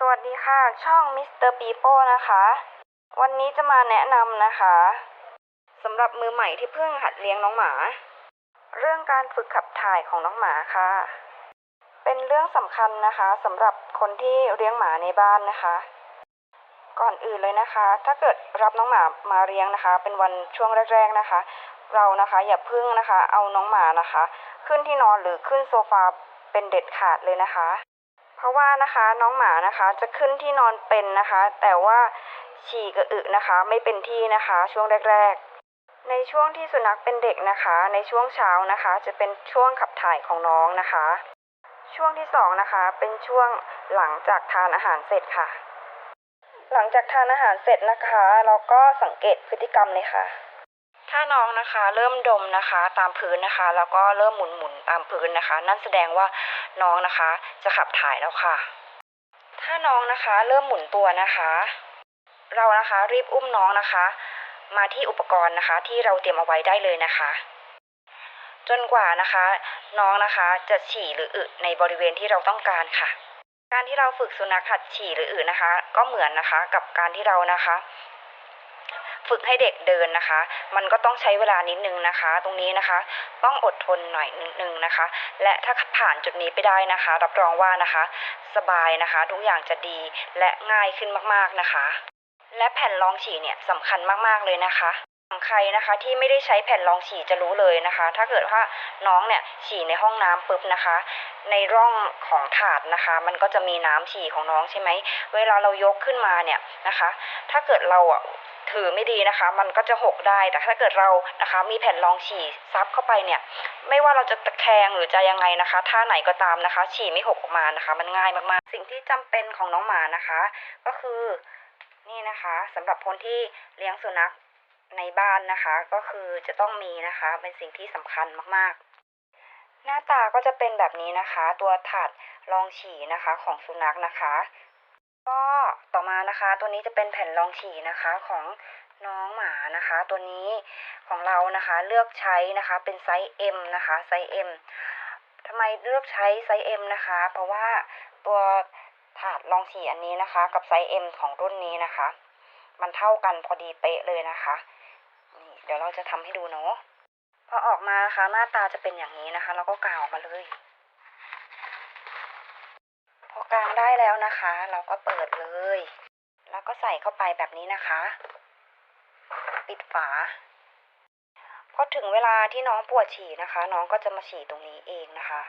สวัสดีค่ะ ช่องมิสเตอร์ปีโป้นะคะ วันนี้จะมาแนะนำนะคะสำหรับมือใหม่ที่เพิ่งหัดเลี้ยงน้องหมา เรื่องการฝึกขับถ่ายของน้องหมาค่ะ เป็นเรื่องสำคัญนะคะสำหรับคนที่เลี้ยงหมาในบ้านนะคะ ก่อนอื่นเลยนะคะ ถ้าเกิดรับน้องหมามาเลี้ยงนะคะ เป็นวันช่วงแรกๆนะคะ เรานะคะอย่าพึ่งนะคะ เอาน้องหมานะคะ ขึ้นที่นอนหรือขึ้นโซฟาเป็นเด็ดขาดเลยนะคะ เพราะว่านะคะน้องหมานะคะจะขึ้นที่นอนเป็นนะคะ แต่ว่าฉี่กระอึนะคะ ไม่เป็นที่นะคะ ช่วงแรก ๆ ในช่วงที่สุนัขเป็นเด็กนะคะ ในช่วงเช้านะคะ จะเป็นช่วงขับถ่ายของน้องนะคะ ช่วงที่สองนะคะ เป็นช่วงหลังจากทานอาหารเสร็จค่ะ หลังจากทานอาหารเสร็จนะคะ เราก็สังเกตพฤติกรรมเลยค่ะ ถ้าน้องนะคะ เริ่มดมนะคะ ตามพื้นนะคะ แล้วก็เริ่มหมุนหมุนๆตามพื้นนะคะ นั่นแสดงว่าน้องนะคะ จะขับถ่ายแล้วค่ะ ถ้าน้องนะคะ เริ่มหมุนตัวนะคะ เรานะคะรีบอุ้มน้องนะคะ มาที่อุปกรณ์นะคะ ที่เราเตรียมเอาไว้ได้เลยนะคะ จนกว่านะคะ น้องนะคะจะฉี่หรืออึในบริเวณที่เราต้องการค่ะการที่เราฝึกสุนัขหัดฉี่หรืออึนะคะ ก็เหมือนนะคะ กับการที่เรานะคะ ฝึกให้เด็กเดินนะคะ มันก็ต้องใช้เวลานิดนึงนะคะ ตรงนี้นะคะ ต้องอดทนหน่อยนึงนะคะ และถ้าผ่านจุดนี้ไปได้นะคะ รับรองว่านะคะ สบายนะคะ ทุกอย่างจะดีและง่ายขึ้นมากๆนะคะ และแผ่นรองฉี่เนี่ยสำคัญมากๆเลยนะคะ ใครนะคะที่ไม่ได้ใช้แผ่นรองฉี่จะรู้เลยนะคะ ถ้าเกิดว่าน้องเนี่ยฉี่ในห้องน้ำปุ๊บนะคะ ในร่องของถาดนะคะ มันก็จะมีน้ำฉี่ของน้องใช่ไหมเวลาเรายกขึ้นมาเนี่ยนะคะ ถ้าเกิดเราอะถือไม่ดีนะคะ มันก็จะหกได้ แต่ถ้าเกิดเรานะคะ มีแผ่นรองฉี่ซับเข้าไปเนี่ย ไม่ว่าเราจะตะแคงหรือจะยังไงนะคะ ท่าไหนก็ตามนะคะ ฉี่ไม่หกออกมานะคะ มันง่ายมากๆ สิ่งที่จำเป็นของน้องหมานะคะ ก็คือนี่นะคะสำหรับคนที่เลี้ยงสุนัข ในบ้านนะคะ ก็คือจะต้องมีนะคะ เป็นสิ่งที่สำคัญมากๆ หน้าตาก็จะเป็นแบบนี้นะคะ ตัวถาดรองฉี่นะคะของสุนัขนะคะ ก็ต่อมานะคะ ตัวนี้จะเป็นแผ่นรองฉี่นะคะของน้องหมานะคะ ตัวนี้ของเรานะคะเลือกใช้นะคะ เป็นไซส์ M นะคะไซส์ M ทำไมเลือกใช้ไซส์ M นะคะ เพราะว่าตัวถาดรองฉี่อันนี้นะคะ กับไซส์ M ของรุ่นนี้นะคะ มันเท่ากันพอดีเป๊ะเลยนะคะ เดี๋ยวเราจะทำให้ดูเนาะพอออกมานะคะหน้าตาจะเป็นอย่างนี้นะคะเราก็กาวออกมาเลย พอกางได้แล้วนะคะ เราก็เปิดเลย แล้วก็ใส่เข้าไปแบบนี้นะคะ ปิดฝาพอถึงเวลาที่น้องปวดฉี่นะคะ น้องก็จะมาฉี่ตรงนี้เองนะคะ